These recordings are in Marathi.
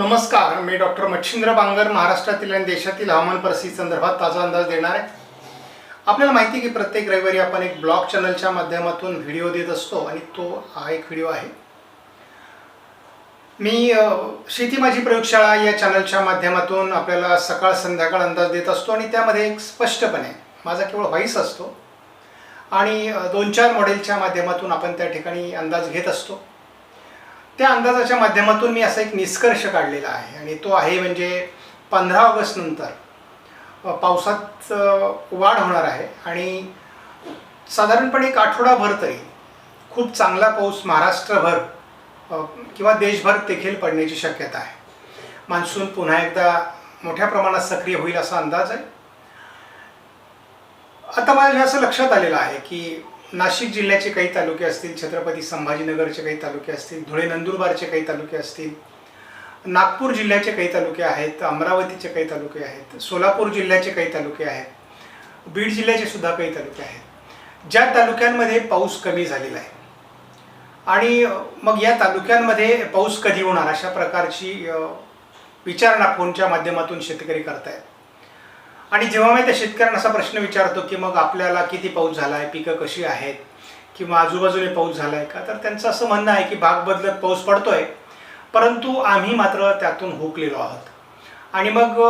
नमस्कार मी डॉक्टर मच्छिंद्र बांगर महाराष्ट्रातील आणि देशातील हवामान परिस्थिती संदर्भात ताजा अंदाज देणार आहे. आपल्याला माहिती की प्रत्येक रविवारी आपण एक ब्लॉग चॅनलच्या माध्यमातून व्हिडिओ देत असतो आणि तो हा एक व्हिडिओ आहे. मी शेती माझी प्रयोगशाळा या चॅनलच्या माध्यमातून आपल्याला सकाळ संध्याकाळ अंदाज देत असतो आणि त्यामध्ये एक स्पष्टपणे माझा केवळ व्हॉईस असतो आणि दोन चार मॉडेलच्या माध्यमातून आपण त्या ठिकाणी अंदाज घेत असतो. त्या अंदाजाच्या माध्यमातून मी असा एक निष्कर्ष काढलेला आहे. आणि तो आहे म्हणजे पंधरा ऑगस्ट नंतर पावसात वाढ होणार आहे. आणि साधारणपणे एक आठवडाभर तरी खूप चांगला पाऊस महाराष्ट्रभर किंवा देशभर देखील पडण्याची शक्यता आहे. मान्सून पुन्हा एकदा मोठ्या प्रमाणात सक्रिय होईल असा अंदाज आहे. आता माझ्या असं लक्षात आलेलं आहे की नाशिक जिल्ह्याचे काही तालुके असतील छत्रपती संभाजीनगरचे काही तालुके असतील धुळे नंदुरबारचे काही तालुके असतील नागपूर जिल्ह्याचे काही तालुके आहेत अमरावतीचे काही तालुके आहेत सोलापूर जिल्ह्याचे काही तालुके आहेत बीड जिल्ह्याचे सुद्धा काही तालुके आहेत. ज्या तालुक्यांमध्ये पाऊस कमी झालेला आहे आणि मग या तालुक्यांमध्ये पाऊस कधी होणार अशा प्रकारची विचारणा फोनच्या माध्यमातून शेतकरी करतायत. आणि जेव्हा मी त्या शेतकऱ्यांना असा प्रश्न विचारतो की मग आपल्याला किती पाऊस झाला आहे पिकं कशी आहेत किंवा आजूबाजूने पाऊस झाला आहे का तर त्यांचं असं म्हणणं आहे की भाग बदलत पाऊस पडतोय परंतु आम्ही मात्र त्यातून हुकलेलो आहोत. आणि मग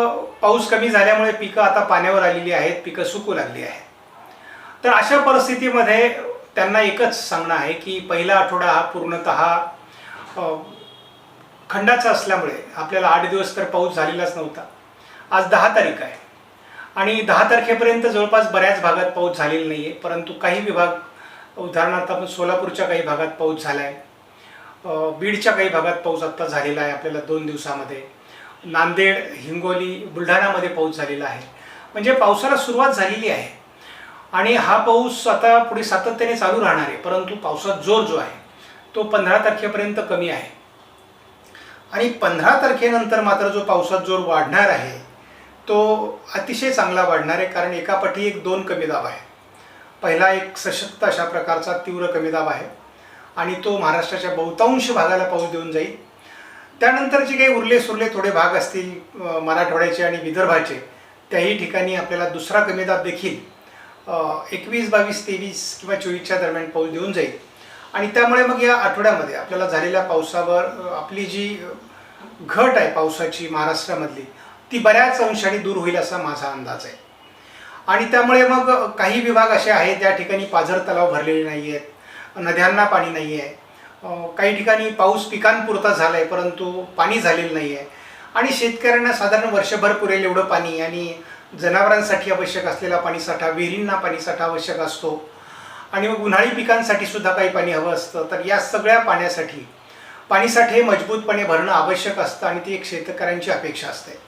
पाऊस कमी झाल्यामुळे पिकं आता पाण्यावर आलेली आहेत पिकं सुकू लागली आहेत. तर अशा परिस्थितीमध्ये त्यांना एकच सांगणं आहे की पहिला आठवडा हा पूर्णतः खंडाचा असल्यामुळे आपल्याला आठ दिवस तर पाऊस झालेलाच नव्हता. आज दहा तारीख आहे. आणि दहा तारखेपर्यंत जवळपास बऱ्याच भागात पाऊस झालेला नाही आहे परंतु काही विभाग उदाहरणार्थ आपण सोलापूरच्या काही भागात पाऊस झाला आहे बीडच्या काही भागात पाऊस आत्ता झालेला आहे आपल्याला दोन दिवसामध्ये नांदेड हिंगोली बुलढाणामध्ये पाऊस झालेला आहे. म्हणजे पावसाला सुरुवात झालेली आहे. आणि हा पाऊस आता पुढे सातत्याने चालू राहणार आहे परंतु पावसात जोर जो आहे तो पंधरा तारखेपर्यंत कमी आहे. आणि पंधरा तारखेनंतर मात्र जो पावसात जोर वाढणार आहे तो अतिशय चांगला वाढणार आहे कारण एकापाठी एक दोन कमी दाब आहे. पहिला एक सशक्त अशा प्रकारचा तीव्र कमी दाब आहे आणि तो महाराष्ट्राच्या बहुतांश भागाला पाऊस देऊन जाईल. त्यानंतर जे काही उरले सुरले थोडे भाग असतील मराठवाड्याचे आणि विदर्भाचे त्याही ठिकाणी आपल्याला दुसरा कमी दाब देखील एकवीस बावीस तेवीस किंवा चोवीसच्या दरम्यान पाऊस देऊन जाईल. आणि त्यामुळे मग या आठवड्यामध्ये आपल्याला झालेल्या पावसावर आपली जी घट आहे पावसाची महाराष्ट्रामधली ती बऱ्याच अंशाने दूर होईल असा माझा अंदाज आहे. आणि त्यामुळे मग काही विभाग असे आहेत ज्या ठिकाणी पाझर तलाव भरलेले नाही आहेत नद्यांना पाणी नाही आहे काही ठिकाणी पाऊस पिकांपुरता झाला आहे परंतु पाणी झालेलं नाही आहे आणि शेतकऱ्यांना साधारण वर्षभर पुरेल एवढं पाणी आणि जनावरांसाठी आवश्यक असलेला पाणीसाठा विहिरींना पाणीसाठा आवश्यक असतो. आणि मग उन्हाळी पिकांसाठी सुद्धा काही पाणी हवं असतं. तर या सगळ्या पाण्यासाठी पाणीसाठे मजबूतपणे भरणं आवश्यक असतं आणि ती एक शेतकऱ्यांची अपेक्षा असते.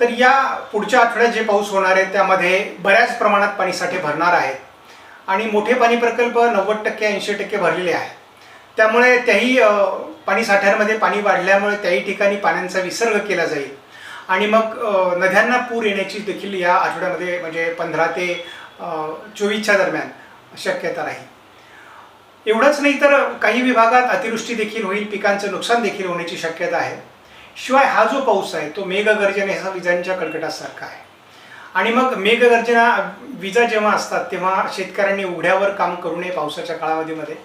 तर या पुढच्या आठवड्यात जे पाऊस होणार आहे त्यामध्ये बऱ्याच प्रमाणात पाणीसाठे भरणार आहेत. आणि मोठे पाणी प्रकल्प नव्वद टक्के ऐंशी टक्के भरलेले आहेत. त्यामुळे त्याही पाणीसाठ्यांमध्ये पाणी वाढल्यामुळे त्याही ठिकाणी पाण्याचा विसर्ग केला जाईल. आणि मग नद्यांना पूर येण्याची देखील या आठवड्यामध्ये म्हणजे पंधरा ते चोवीसच्या दरम्यान शक्यता राहील. एवढंच नाही तर काही विभागात अतिवृष्टी देखील होईल पिकांचं नुकसान देखील होण्याची शक्यता आहे. शिवाय हा जो पाऊस आहे तो मेघगर्जनेचा विजांच्या कडकडासारखा आहे. आणि मग मेघगर्जना विजा जेव्हा असतात तेव्हा शेतकऱ्यांनी उघड्यावर काम करू नये पावसाच्या काळामध्ये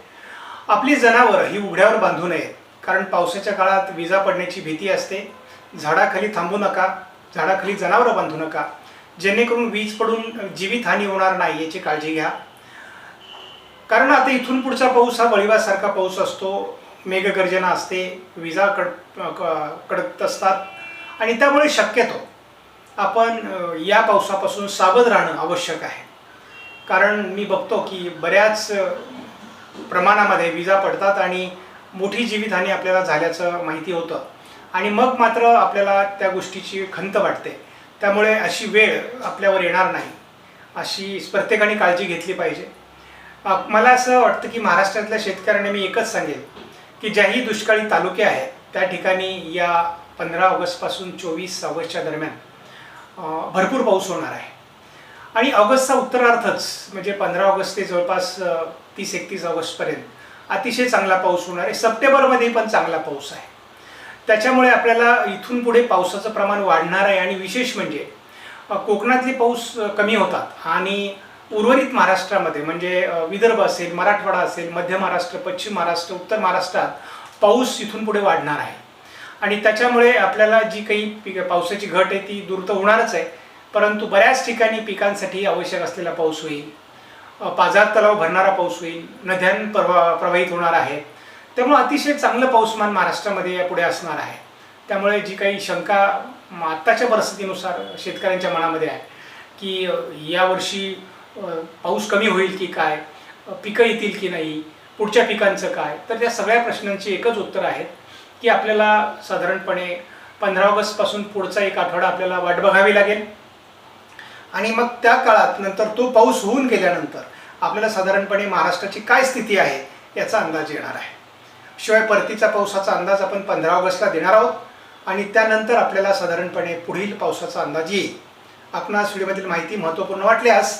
आपली जनावरं ही उघड्यावर बांधू नयेत कारण पावसाच्या काळात विजा पडण्याची भीती असते. झाडाखाली थांबू नका झाडाखाली जनावरं बांधू नका. जेणेकरून वीज पडून जीवितहानी होणार नाही याची काळजी घ्या. कारण आता इथून पुढचा पाऊस हा वळीवासारखा पाऊस असतो. मेघगर्जना असते विजा कड क- कडकत असतात. आणि त्यामुळे शक्यतो आपण या पावसापासून सावध राहणं आवश्यक आहे. कारण मी बघतो की बऱ्याच प्रमाणामध्ये विजा पडतात आणि मोठी जीवितहानी आपल्याला झाल्याचं माहिती होतं. आणि मग मात्र आपल्याला त्या गोष्टीची खंत वाटते. त्यामुळे अशी वेळ आपल्यावर येणार नाही. अशी प्रत्येकाने काळजी घेतली पाहिजे. मला असं वाटतं की महाराष्ट्रातल्या शेतकऱ्यांना मी एकच सांगेल. की ज्याही दुष्काळी तालुके आहेत त्या ठिकाणी या पंधरा ऑगस्टपासून चोवीस ऑगस्टच्या दरम्यान भरपूर पाऊस होणार आहे. आणि ऑगस्टचा उत्तरार्थच म्हणजे पंधरा ऑगस्ट ते जवळपास तीस एकतीस ऑगस्टपर्यंत अतिशय चांगला पाऊस होणार आहे. सप्टेंबरमध्ये पण चांगला पाऊस आहे. त्याच्यामुळे आपल्याला इथून पुढे पावसाचं प्रमाण वाढणार आहे आणि विशेष म्हणजे कोकणातले पाऊस कमी होतात आणि उर्वरित महाराष्ट्रामध्ये म्हणजे विदर्भ असेल मराठवाडा असेल मध्य महाराष्ट्र पश्चिम महाराष्ट्र उत्तर महाराष्ट्रात पाऊस इथून पुढे वाढणार आहे. आणि त्याच्यामुळे आपल्याला जी काही पिक पावसाची घट आहे ती दूर तर होणारच आहे परंतु बऱ्याच ठिकाणी पिकांसाठी आवश्यक असलेला पाऊस होईल. अ, तलाव भरणारा पाऊस होईल नद्यां प्रवा प्रवाहित होणार आहे त्यामुळे अतिशय चांगलं पाऊसमान महाराष्ट्रामध्ये यापुढे असणार आहे. त्यामुळे जी काही शंका आत्ताच्या परिस्थितीनुसार शेतकऱ्यांच्या मनामध्ये आहे की यावर्षी पाऊस कमी होईल की काय? पिकं येतील की नाही? पुढच्या पिकांचं काय? तर त्या सगळ्या प्रश्नांची एकच उत्तर आहेत की आपल्याला साधारणपणे पंधरा ऑगस्टपासून पुढचा एक आठवडा आपल्याला वाट बघावी लागेल. आणि मग त्या काळात नंतर तो पाऊस होऊन गेल्यानंतर आपल्याला साधारणपणे महाराष्ट्राची काय स्थिती आहे याचा अंदाज येणार आहे. शिवाय परतीचा पावसाचा अंदाज आपण पंधरा ऑगस्टला देणार आहोत आणि त्यानंतर आपल्याला साधारणपणे पुढील पावसाचा अंदाज येईल. आपणास व्हिडिओमधील माहिती महत्त्वपूर्ण वाटल्यास